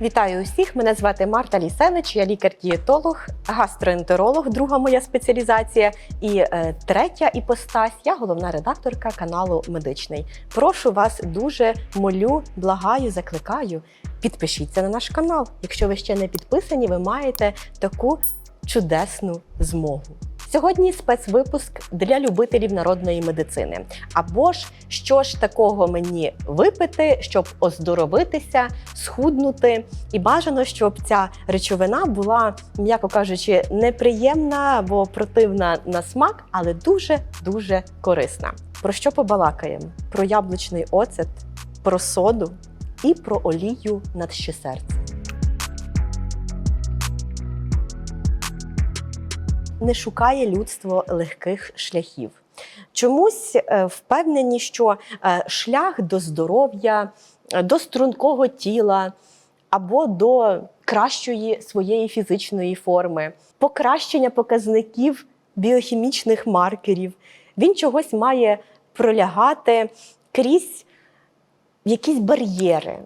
Вітаю усіх! Мене звати Марта Лісевич, я лікар-дієтолог, гастроентеролог, друга моя спеціалізація. І е, третя іпостась, я головна редакторка каналу Медичний. Прошу вас дуже молю, благаю, закликаю. Підпишіться на наш канал. Якщо ви ще не підписані, ви маєте таку чудесну змогу. Сьогодні спецвипуск для любителів народної медицини. Або ж що ж такого мені випити, щоб оздоровитися, схуднути, і бажано, щоб ця речовина була, м'яко кажучи, неприємна або противна на смак, але дуже дуже корисна. Про що побалакаємо? Про яблучний оцет, про соду і про олію над не шукає людство легких шляхів. Чомусь е, впевнені, що е, шлях до здоров'я, е, до стрункого тіла або до кращої своєї фізичної форми, покращення показників біохімічних маркерів, він чогось має пролягати крізь якісь бар'єри,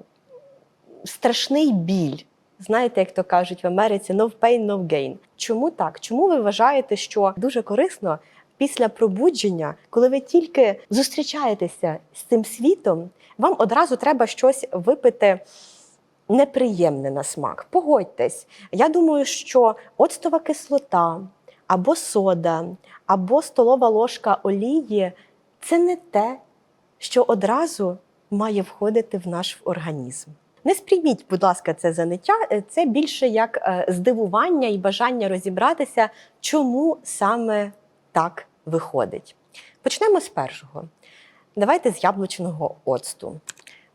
страшний біль. Знаєте, як то кажуть в Америці, no pain, no gain. Чому так? Чому ви вважаєте, що дуже корисно після пробудження, коли ви тільки зустрічаєтеся з цим світом, вам одразу треба щось випити неприємне на смак? Погодьтесь. Я думаю, що оцтова кислота або сода, або столова ложка олії це не те, що одразу має входити в наш організм. Не сприйміть, будь ласка, це заняття. Е, Це більше як е, здивування і бажання розібратися, чому саме так виходить. Почнемо з першого. Давайте з яблучного оцту.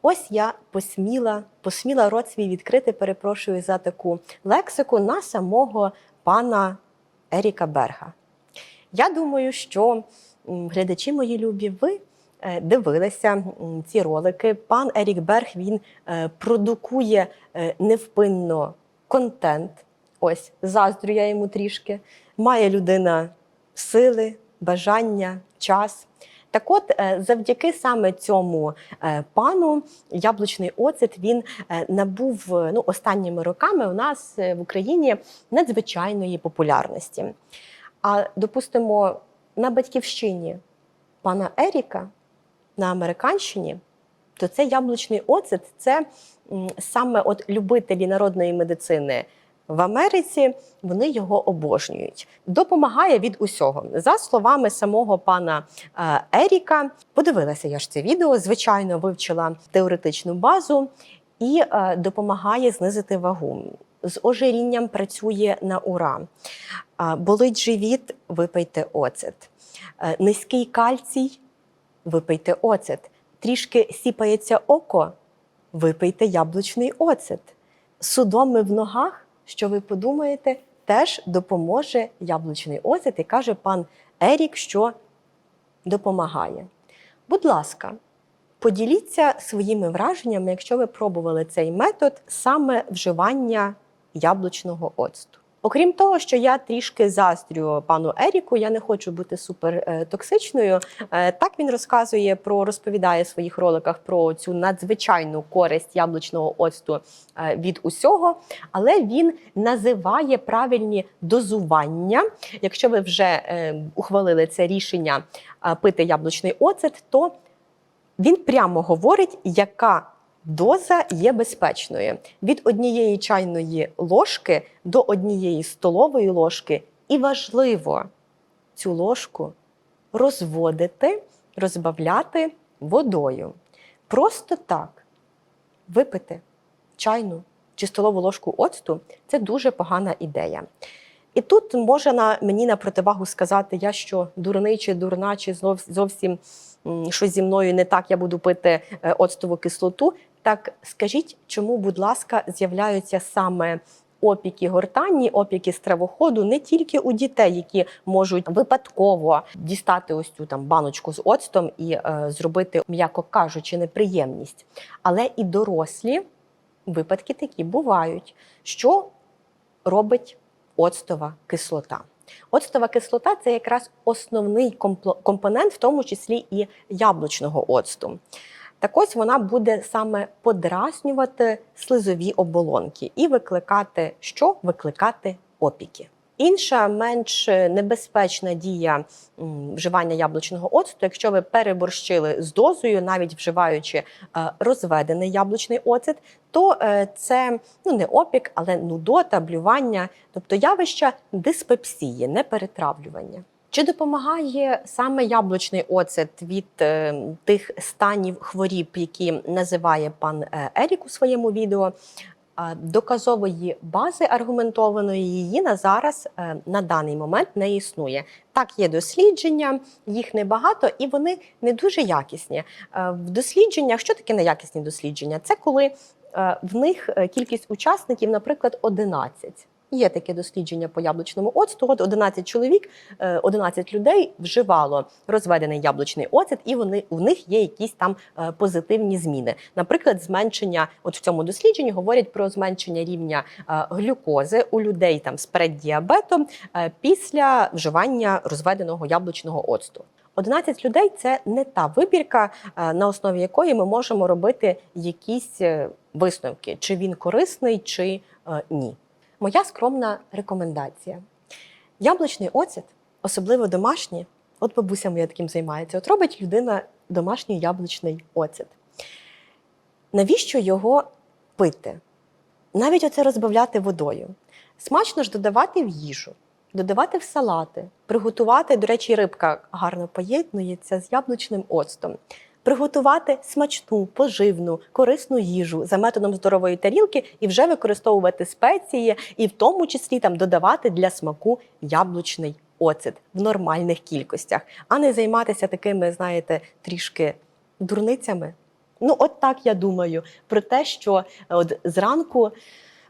Ось я посміла, посміла рот свій відкрити, перепрошую за таку лексику на самого пана Еріка Берга. Я думаю, що глядачі мої любі, ви дивилися ці ролики. Пан Ерік Берг він е, продукує е, невпинно контент. Ось заздрю я йому трішки. Має людина сили, бажання, час. Так от, е, завдяки саме цьому е, пану яблучний оцет він е, набув е, ну, останніми роками у нас е, в Україні надзвичайної популярності. А допустимо, на батьківщині пана Еріка на Американщині, то це яблучний оцет це саме от любителі народної медицини. В Америці вони його обожнюють. Допомагає від усього. За словами самого пана е, Еріка, подивилася я ж це відео, звичайно, вивчила теоретичну базу і е, допомагає знизити вагу. З ожирінням працює на ура. Болить живіт, випийте оцет. Е, Низький кальцій, випийте оцет. Трішки сіпається око, випийте яблучний оцет. Судоми в ногах, що ви подумаєте, теж допоможе яблучний оцет, і каже пан Ерік, що допомагає. Будь ласка, поділіться своїми враженнями, якщо ви пробували цей метод саме вживання яблучного оцту. Окрім того, що я трішки заздрю пану Еріку, я не хочу бути супер е, токсичною. Е, Так він розказує про розповідає в своїх роликах про цю надзвичайну користь яблучного оцту е, від усього, але він називає правильні дозування. Якщо ви вже ухвалили це рішення пити яблучний оцет, то він прямо говорить, яка доза є безпечною від однієї чайної ложки до однієї столової ложки. І важливо цю ложку розводити, розбавляти водою. Просто так випити чайну чи столову ложку оцту це дуже погана ідея. І тут може на мені на противагу сказати, я що дурний чи дурна, чи зовсім щось зі мною не так, я буду пити е, оцтову кислоту. Так скажіть, чому, будь ласка, з'являються саме опіки гортанні, опіки стравоходу не тільки у дітей, які можуть випадково дістати ось цю там баночку з оцтом і е, зробити, м'яко кажучи, неприємність, але і дорослі випадки такі бувають. Що робить оцтова кислота? Оцтова кислота це якраз основний компонент, в тому числі і яблучного оцту. Так ось вона буде саме подразнювати слизові оболонки і викликати що? Викликати опіки. Інша менш небезпечна дія вживання яблучного оцту, якщо ви переборщили з дозою, навіть вживаючи е, розведений яблучний оцет, то е, це ну не опік, але нудота, блювання, тобто явища диспепсії, не перетравлювання. Чи допомагає саме яблучний оцет від е, тих станів хворіб, які називає пан е, Ерік у своєму відео? Доказової бази аргументованої її на зараз е, на даний момент не існує. Так, є дослідження, їх небагато і вони не дуже якісні. Е, В дослідженнях, що таке неякісні дослідження? Це коли е, в них е, кількість учасників, наприклад, 11. Є таке дослідження по яблучному оцту. От 11 чоловік, е, 11 людей вживало розведений яблучний оцет, і вони у них є якісь там е, позитивні зміни. Наприклад, зменшення, от в цьому дослідженні говорять про зменшення рівня е, глюкози у людей там з преддіабетом е, після вживання розведеного яблучного оцту. 11 людей це не та вибірка, е, на основі якої ми можемо робити якісь е, висновки, чи він корисний, чи е, ні. Моя скромна рекомендація: яблучний оцет, особливо домашній, от бабуся моя таким займається. От робить людина домашній яблучний оцет. Навіщо його пити? Навіть оце розбавляти водою. Смачно ж додавати в їжу, додавати в салати, приготувати, до речі, рибка гарно поєднується з яблучним оцтом. Приготувати смачну, поживну, корисну їжу за методом здорової тарілки і вже використовувати спеції, і в тому числі там додавати для смаку яблучний оцет в нормальних кількостях, а не займатися такими, знаєте, трішки дурницями. Ну, от так я думаю про те, що от зранку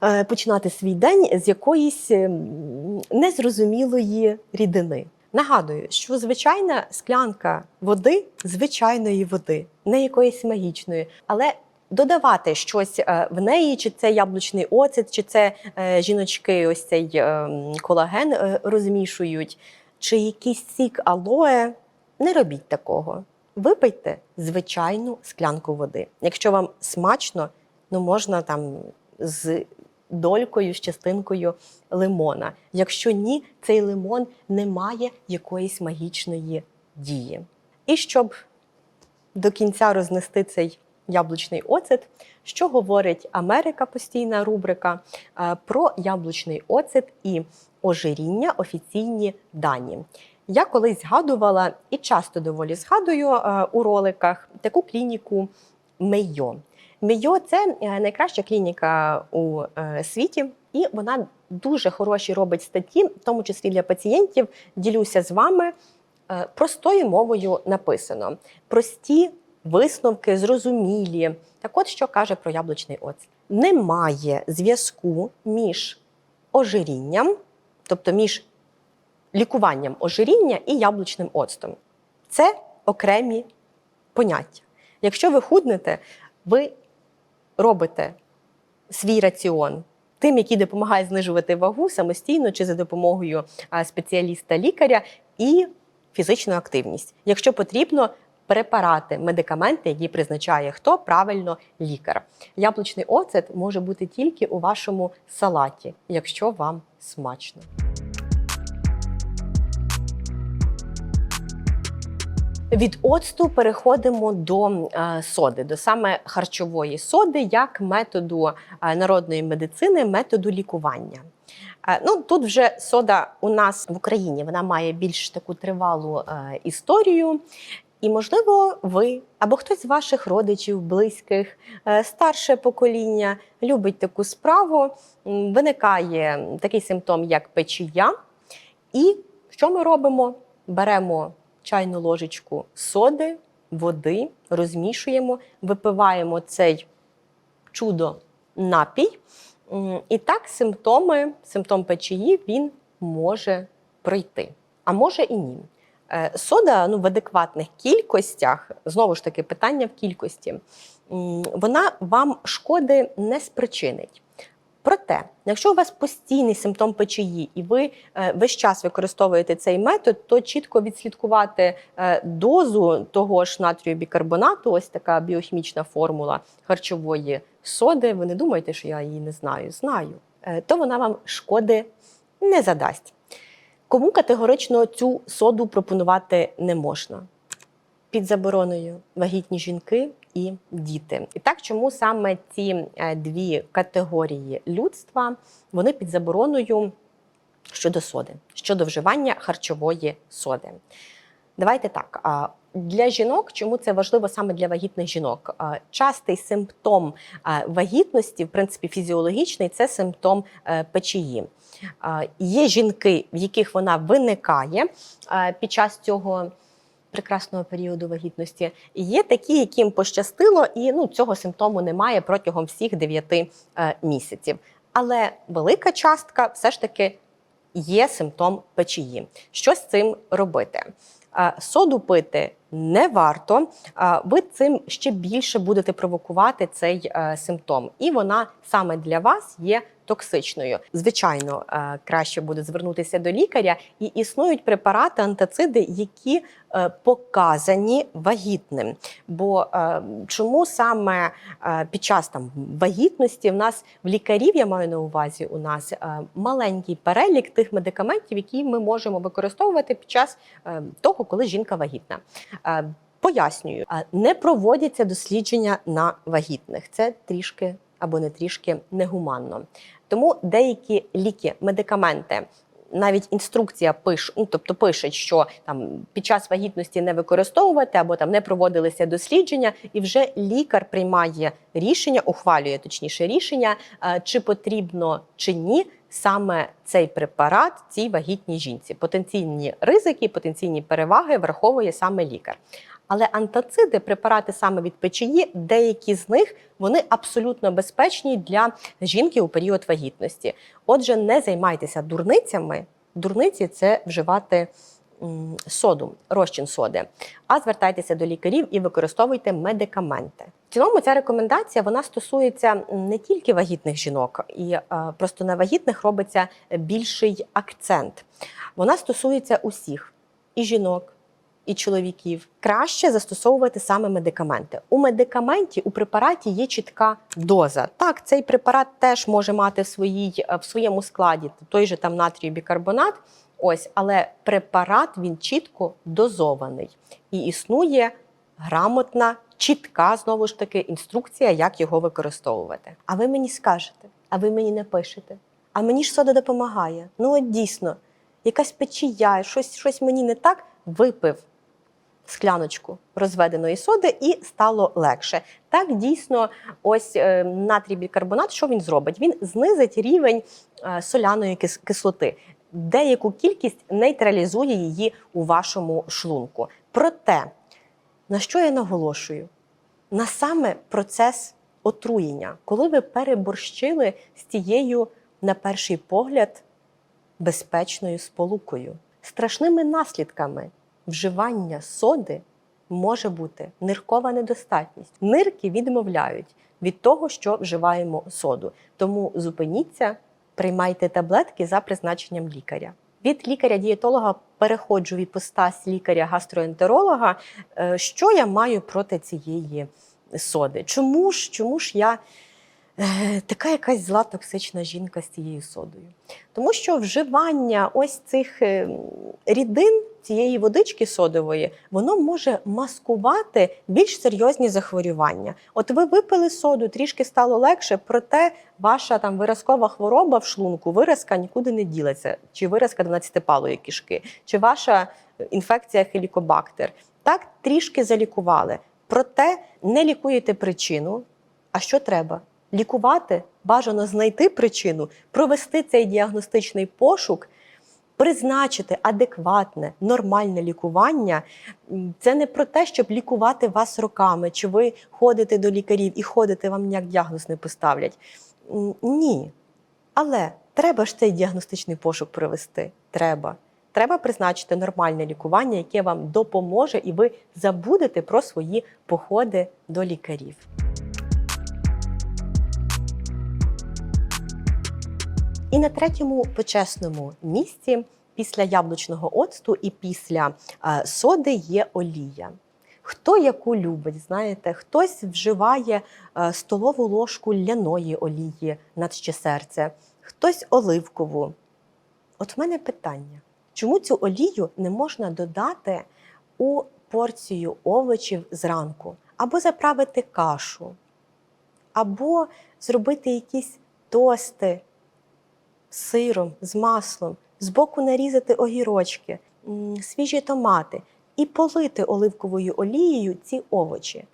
е, починати свій день з якоїсь ем, незрозумілої рідини. Нагадую, що звичайна склянка води звичайної води, не якоїсь магічної, але додавати щось е, в неї, чи це яблучний оцет, чи це е, жіночки, ось цей е, колаген розмішують, чи якийсь сік алоє. Не робіть такого. Випийте звичайну склянку води. Якщо вам смачно, ну можна там з долькою, з частинкою лимона. Якщо ні, цей лимон не має якоїсь магічної дії. І щоб до кінця рознести цей яблучний оцет, що говорить Америка, постійна рубрика е, про яблучний оцет і ожиріння, офіційні дані. Я колись згадувала і часто доволі згадую е, у роликах таку клініку Мейо. Мейо це е, найкраща клініка у е, світі, і вона дуже хороші робить статті, в тому числі для пацієнтів. Ділюся з вами е, простою мовою написано. Прості висновки, зрозумілі. Так от що каже про яблучний оцет? Немає зв'язку між ожирінням, тобто між лікуванням ожиріння і яблучним оцтом. Це окремі поняття. Якщо ви худнете, ви робите свій раціон тим, який допомагає знижувати вагу самостійно чи за допомогою спеціаліста-лікаря, і фізичну активність. Якщо потрібно, препарати, медикаменти, які призначає хто правильно лікар. Яблучний оцет може бути тільки у вашому салаті, якщо вам смачно. Від оцту переходимо до е, соди, до саме харчової соди, як методу е, народної медицини, методу лікування. Е, Ну тут вже сода у нас в Україні вона має більш таку тривалу історію. І, можливо, ви або хтось з ваших родичів, близьких, старше покоління любить таку справу. Виникає такий симптом, як печія. І що ми робимо? Беремо чайну ложечку соди, води, розмішуємо, випиваємо цей чудо напій. І так симптоми, симптом печії він може пройти, а може і ні. Е, Сода ну, в адекватних кількостях, знову ж таки, питання в кількості, вона вам шкоди не спричинить. Проте, якщо у вас постійний симптом печії, і ви е, весь час використовуєте цей метод, то чітко відслідкувати е, дозу того ж натрію бікарбонату, ось така біохімічна формула харчової соди. Ви не думаєте, що я її не знаю? Знаю. Е, то вона вам шкоди не задасть. Кому категорично цю соду пропонувати не можна? Під забороною вагітні жінки і діти. І так, чому саме ці е, дві категорії людства вони під забороною щодо соди, щодо вживання харчової соди? Давайте так. Для жінок, чому це важливо саме для вагітних жінок? Частий симптом вагітності, в принципі, фізіологічний це симптом е, печії. Є жінки, в яких вона виникає під час цього прекрасного періоду вагітності. Є такі, яким пощастило, і ну, цього симптому немає протягом всіх 9 е, місяців. Але велика частка все ж таки є симптом печії. Що з цим робити? Е, Соду пити не варто, е, ви цим ще більше будете провокувати цей симптом, і вона саме для вас є токсичною. Звичайно, е, краще буде звернутися до лікаря, і існують препарати, антациди, які е, показані вагітним. Бо е, чому саме під час там вагітності в нас в лікарів, я маю на увазі, у нас маленький перелік тих медикаментів, які ми можемо використовувати під час того, коли жінка вагітна. Пояснюю, не проводяться дослідження на вагітних. Це трішки або не трішки негуманно. Тому деякі ліки, медикаменти. Навіть інструкція пише, ну тобто пише, що там під час вагітності не використовувати або там не проводилися дослідження, і вже лікар приймає рішення, ухвалює точніше рішення, е, чи потрібно чи ні саме цей препарат цій вагітній жінці. Потенційні ризики, потенційні переваги враховує саме лікар. Але антациди, препарати саме від печії, деякі з них вони абсолютно безпечні для жінки у період вагітності. Отже, не займайтеся дурницями. Дурниці це вживати соду, розчин соди, а звертайтеся до лікарів і використовуйте медикаменти. В цілому ця рекомендація вона стосується не тільки вагітних жінок, і е, просто на вагітних робиться більший акцент. Вона стосується усіх і жінок і чоловіків краще застосовувати саме медикаменти. У медикаменті у препараті є чітка доза. Так, цей препарат теж може мати в своїй в своєму складі той же там натрій бікарбонат. Ось, але препарат він чітко дозований і існує грамотна, чітка знову ж таки інструкція, як його використовувати. А ви мені скажете, а ви мені напишете. А мені ж сода допомагає. Ну от дійсно, якась печія, щось, щось мені не так випив скляночку розведеної соди і стало легше. Так дійсно, ось е, натрій бікарбонат, що він зробить? Він знизить рівень е, соляної кислоти. Деяку кількість нейтралізує її у вашому шлунку. Проте, на що я наголошую? На саме процес отруєння, коли ви переборщили з тією, на перший погляд, безпечною сполукою, страшними наслідками вживання соди може бути ниркова недостатність. Нирки відмовляють від того, що вживаємо соду. Тому зупиніться, приймайте таблетки за призначенням лікаря. Від лікаря-дієтолога переходжу в іпостась лікаря-гастроентеролога. Е, Що я маю проти цієї соди? Чому ж, чому ж я е, така якась зла токсична жінка з цією содою? Тому що вживання ось цих е, рідин цієї водички содової, воно може маскувати більш серйозні захворювання. От ви випили соду, трішки стало легше, проте ваша там виразкова хвороба в шлунку, виразка нікуди не ділиться, чи виразка 12-палої кишки, чи ваша інфекція хелікобактер. Так трішки залікували. Проте не лікуєте причину. А що треба? Лікувати бажано знайти причину, провести цей діагностичний пошук, призначити адекватне, нормальне лікування. Це не про те, щоб лікувати вас роками, чи ви ходите до лікарів і ходите, вам ніяк діагноз не поставлять. Ні. Але треба ж цей діагностичний пошук провести. Треба. Треба призначити нормальне лікування, яке вам допоможе, і ви забудете про свої походи до лікарів. І на третьому почесному місці після яблучного оцту і після е, соди є олія. Хто яку любить, знаєте, хтось вживає е, столову ложку ляної олії на серце, хтось оливкову. От в мене питання: чому цю олію не можна додати у порцію овочів зранку, або заправити кашу, або зробити якісь тости сиром, з маслом, збоку нарізати огірочки, свіжі томати і полити оливковою олією ці овочі.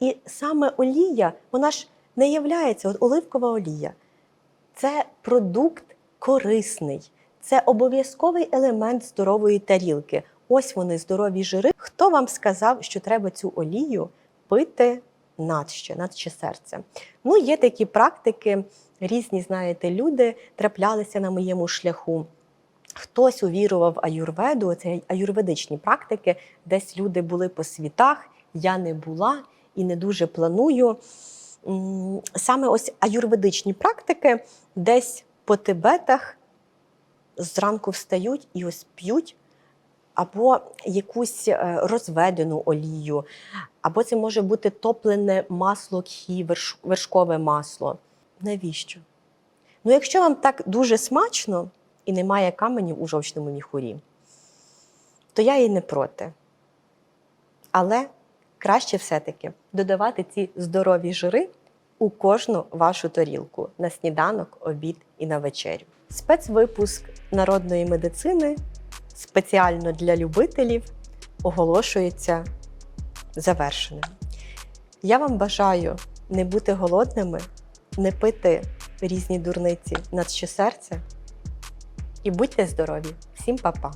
І саме олія, вона ж не являється, от оливкова олія. Це продукт корисний, це обов'язковий елемент здорової тарілки. Ось вони здорові жири. Хто вам сказав, що треба цю олію пити надще, надще серце? Ну, є такі практики, різні, знаєте, люди траплялися на моєму шляху. Хтось увірував в аюрведу, це аюрведичні практики, десь люди були по світах, я не була і не дуже планую. Саме ось аюрведичні практики десь по Тибетах зранку встають і ось п'ють або якусь е, розведену олію, або це може бути топлене масло кхі, вершкове масло. Навіщо? Ну, якщо вам так дуже смачно і немає каменів у жовчному міхурі, то я і не проти. Але краще все-таки додавати ці здорові жири у кожну вашу тарілку на сніданок, обід і на вечерю. Спецвипуск народної медицини спеціально для любителів оголошується завершеним. Я вам бажаю не бути голодними, не пити різні дурниці на серце і будьте здорові! Всім па-па!